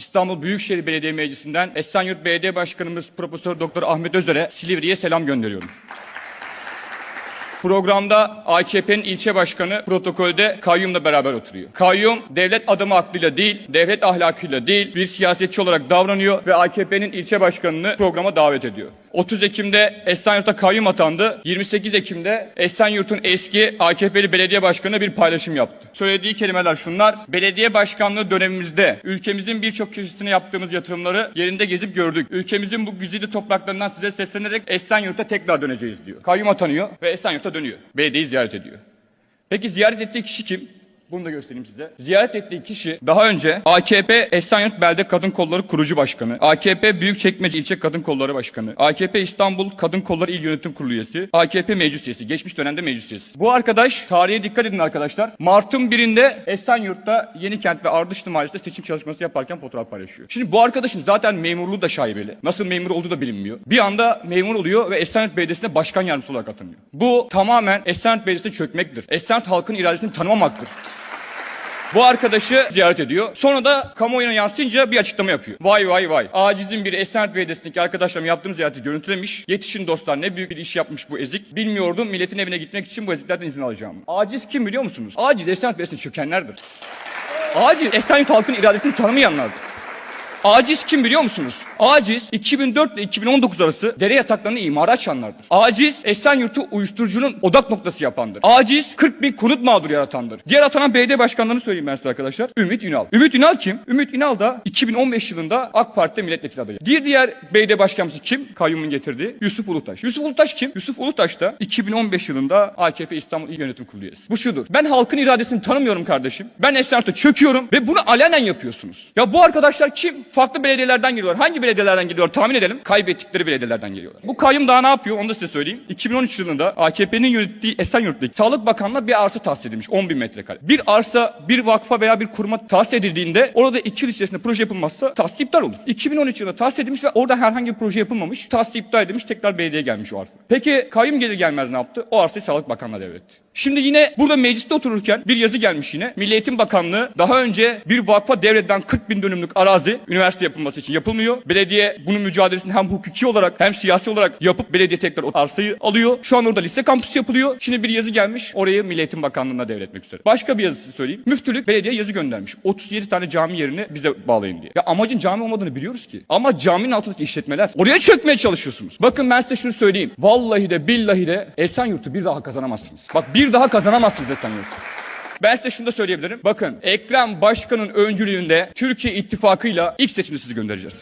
İstanbul Büyükşehir Belediye Meclisi'nden Esenyurt Belediye Başkanımız Profesör Doktor Ahmet Özer'e Silivri'ye selam gönderiyorum. Programda AKP'nin ilçe başkanı protokolde kayyumla beraber oturuyor. Kayyum devlet adamı aklıyla değil, devlet ahlakıyla değil bir siyasetçi olarak davranıyor ve AKP'nin ilçe başkanını programa davet ediyor. 30 Ekim'de Esenyurt'a kayyum atandı. 28 Ekim'de Esenyurt'un eski AKP'li belediye başkanı bir paylaşım yaptı. Söylediği kelimeler şunlar. Belediye başkanlığı dönemimizde ülkemizin birçok köşesine yaptığımız yatırımları yerinde gezip gördük. Ülkemizin bu güzide topraklarından size seslenerek Esenyurt'a tekrar döneceğiz diyor. Kayyum atanıyor ve Esenyurt'a dönüyor. Belediyeyi ziyaret ediyor. Peki ziyaret ettiği kişi kim? Bunu da göstereyim size. Ziyaret ettiği kişi daha önce AKP Esenyurt Belde Kadın Kolları Kurucu Başkanı, AKP Büyükçekmece İlçe Kadın Kolları Başkanı, AKP İstanbul Kadın Kolları İl Yönetim Kurulu üyesi, AKP meclis üyesi, geçmiş dönemde meclis üyesi. Bu arkadaş, tarihe dikkat edin arkadaşlar, Mart'ın birinde Esenyurt'ta Yenikent ve Ardışlı Mahallesi'nde seçim çalışması yaparken fotoğraf paylaşıyor. Şimdi bu arkadaşın zaten memurluğu da şaibeli. Nasıl memur olduğu da bilinmiyor. Bir anda memur oluyor ve Esenyurt Belediyesi'ne başkan yardımcısı olarak atanıyor. Bu tamamen Esenyurt Belediyesi'ne çökmektir. Esenyurt halkın iradesini tanımamaktır. Bu arkadaşı ziyaret ediyor. Sonra da kamuoyuna yansıyınca bir açıklama yapıyor. Vay vay vay. Acizin biri Esenyurt Belediyesi'ndeki arkadaşlarım yaptığım ziyareti görüntülemiş. Yetişin dostlar ne büyük bir iş yapmış bu ezik. Bilmiyordum milletin evine gitmek için bu eziklerden izin alacağım. Aciz kim biliyor musunuz? Aciz Esenyurt Belediyesi'ne çökenlerdir. Aciz Esenyurt halkın iradesini tanımayanlardır. Aciz kim biliyor musunuz? Aciz 2004 ile 2019 arası dere yataklarını imara açanlardır. Aciz Esenyurt'u uyuşturucunun odak noktası yapandır. Aciz 40 bin konut mağduru yaratandır. Diğer atanan belediye başkanlarını söyleyeyim ben size arkadaşlar. Ümit Ünal. Ümit Ünal kim? Ümit Ünal da 2015 yılında AK Parti'de milletvekili adayı. Bir diğer belediye başkanımız kim? Kayyumun getirdiği Yusuf Ulutaş. Yusuf Ulutaş kim? Yusuf Ulutaş da 2015 yılında AKP İstanbul İl Yönetim Kurulu üyesi. Bu şudur. Ben halkın iradesini tanımıyorum kardeşim. Ben Esenyurt'a çöküyorum ve bunu alenen yapıyorsunuz. Ya bu arkadaşlar kim? Farklı belediyelerden geliyorlar. Hangi belediyelerden geliyorlar? Tahmin edelim. Kaybettikleri belediyelerden geliyorlar. Bu kayyum daha ne yapıyor? Onu da size söyleyeyim. 2013 yılında AKP'nin yönettiği Esenyurt'taki Sağlık Bakanlığı'na bir arsa tahsis edilmiş. 10 bin metrekare. Bir arsa bir vakfa veya bir kuruma tahsis edildiğinde orada 2 yıl içerisinde proje yapılmazsa tahsis iptal olur. 2013 yılında tahsis edilmiş ve orada herhangi bir proje yapılmamış. Tahsis iptal edilmiş. Tekrar belediye gelmiş o arsa. Peki kayyum gelir gelmez ne yaptı? O arsayı Sağlık Bakanlığı'na devretti. Şimdi yine burada mecliste otururken bir yazı gelmiş yine. Milli Eğitim Bakanlığı daha önce bir vakfa devreden 40 bin dönümlük arazi üniversite yapılması için yapılmıyor. Belediye bunun mücadelesini hem hukuki olarak hem siyasi olarak yapıp belediye tekrar o arsayı alıyor. Şu an orada lise kampüsü yapılıyor. Şimdi bir yazı gelmiş orayı Milli Eğitim Bakanlığı'na devretmek üzere. Başka bir yazısı söyleyeyim. Müftülük belediye yazı göndermiş. 37 tane cami yerini bize bağlayın diye. Ya amacın cami olmadığını biliyoruz ki. Ama caminin altındaki işletmeler. Oraya çökmeye çalışıyorsunuz. Bakın ben size şunu söyleyeyim. Vallahi de billahi de Esenyurt'u bir daha kazanamazsınız. Bak bir daha kazanamazsınız Esenyurt'u. Ben size şunu da söyleyebilirim. Bakın Ekrem Başkan'ın öncülüğünde Türkiye İttifakı'yla ilk seçimde sizi göndereceğiz.